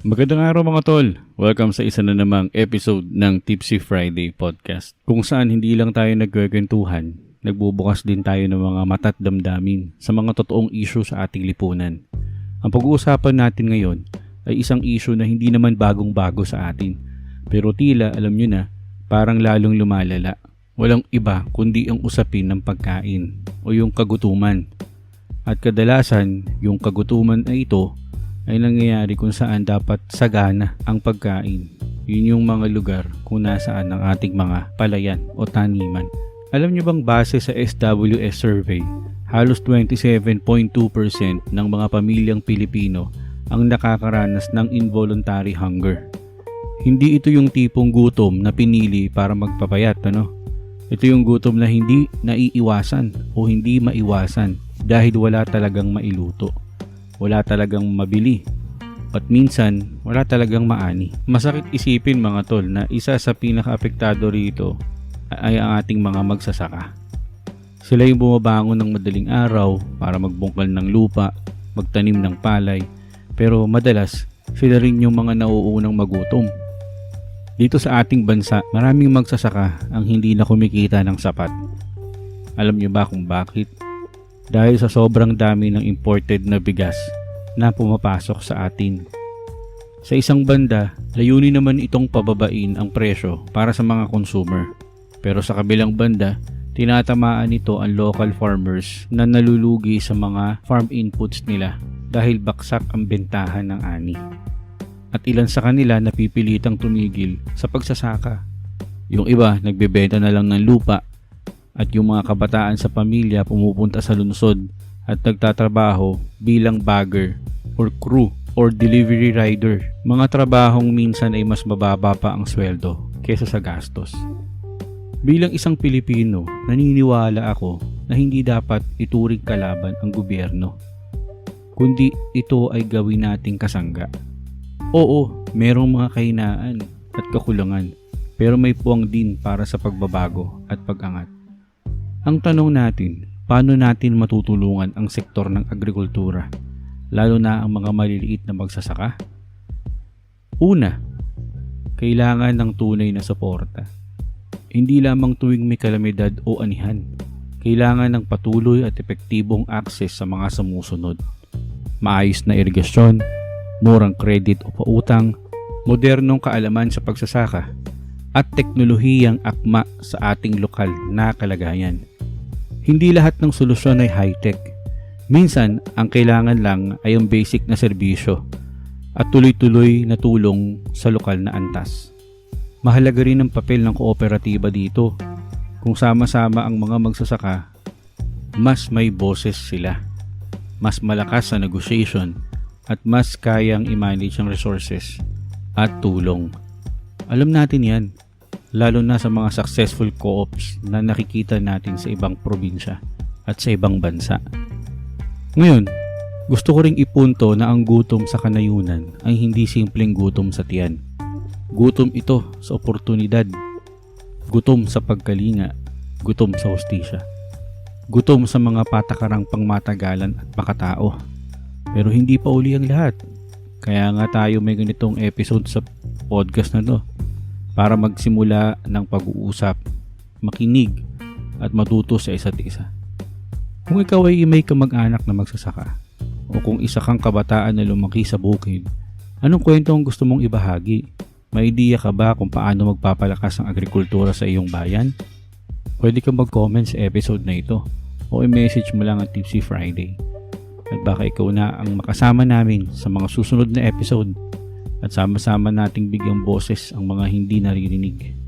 Magandang araw mga tol. Welcome sa isa na namang episode ng Tipsy Friday podcast. Kung saan hindi lang tayo nagkwentuhan, nagbubukas din tayo ng mga mata't damdamin sa mga totoong issue sa ating lipunan. Ang pag-uusapan natin ngayon ay isang issue na hindi naman bagong-bago sa atin. Pero tila, alam nyo na, parang lalong lumalala. Walang iba kundi ang usapin ng pagkain o yung kagutuman. At kadalasan, yung kagutuman ay ito ay nangyayari kung saan dapat sagana ang pagkain. Yun yung mga lugar kung nasaan ang ating mga palayan o taniman. Alam nyo bang base sa SWS survey, halos 27.2% ng mga pamilyang Pilipino ang nakakaranas ng involuntary hunger. Hindi ito yung tipong gutom na pinili para magpapayat, ano? Ito yung gutom na hindi naiiwasan o hindi maiwasan dahil wala talagang mailuto wala talagang mabili. At minsan, wala talagang maani. Masakit isipin mga tol na isa sa pinaka-apektado rito ay ang ating mga magsasaka. Sila yung bumabangon ng madaling araw para magbungkal ng lupa, magtanim ng palay, pero madalas sila rin yung mga nauunang magutom. Dito sa ating bansa, maraming magsasaka ang hindi na kumikita ng sapat. Alam niyo ba kung bakit? Dahil sa sobrang dami ng imported na bigas na pumapasok sa atin. Sa isang banda, layunin naman itong pababain ang presyo para sa mga consumer. Pero sa kabilang banda, tinatamaan nito ang local farmers na nalulugi sa mga farm inputs nila dahil baksak ang bentahan ng ani. At ilan sa kanila napipilitang tumigil sa pagsasaka. Yung iba nagbebenta na lang ng lupa at yung mga kabataan sa pamilya pumupunta sa lungsod at nagtatrabaho bilang bagger or crew or delivery rider. Mga trabahong minsan ay mas mababa pa ang sweldo kesa sa gastos. Bilang isang Pilipino, naniniwala ako na hindi dapat ituring kalaban ang gobyerno, kundi ito ay gawin nating kasangga. Oo, merong mga kahinaan at kakulangan, pero may puwang din para sa pagbabago at pag-angat. Ang tanong natin, paano natin matutulungan ang sektor ng agrikultura, lalo na ang mga maliliit na magsasaka? Una, kailangan ng tunay na suporta. Hindi lamang tuwing may kalamidad o anihan, kailangan ng patuloy at epektibong akses sa mga sumusunod. Maayos na irigasyon, murang credit o pautang, modernong kaalaman sa pagsasaka, at teknolohiyang akma sa ating lokal na kalagayan. Hindi lahat ng solusyon ay high-tech. Minsan, ang kailangan lang ay ang basic na serbisyo at tuloy-tuloy na tulong sa lokal na antas. Mahalaga rin ang papel ng kooperatiba dito. Kung sama-sama ang mga magsasaka, mas may boses sila. Mas malakas sa negotiation at mas kayang i-manage ang resources at tulong. Alam natin yan lalo na sa mga successful co-ops na nakikita natin sa ibang probinsya at sa ibang bansa. Ngayon, gusto ko ring ipunto na ang gutom sa kanayunan ay hindi simpleng gutom sa tiyan. Gutom ito sa oportunidad, gutom sa pagkalinga, gutom sa hostisya, gutom sa mga patakarang pangmatagalan at pakatao. Pero hindi pa uli ang lahat. Kaya nga tayo may ganitong episode sa podcast na to para magsimula ng pag-uusap, makinig at matuto sa isa't isa. Kung ikaw ay may kamag-anak na magsasaka o kung isa kang kabataan na lumaki sa bukid, anong kwento ang gusto mong ibahagi? May idea ka ba kung paano magpapalakas ang agrikultura sa iyong bayan? Pwede kang mag-comment sa episode na ito o i-message mo lang ang Tipsy Friday. At baka ikaw na ang makasama namin sa mga susunod na episode at sama-sama nating bigyang boses ang mga hindi naririnig.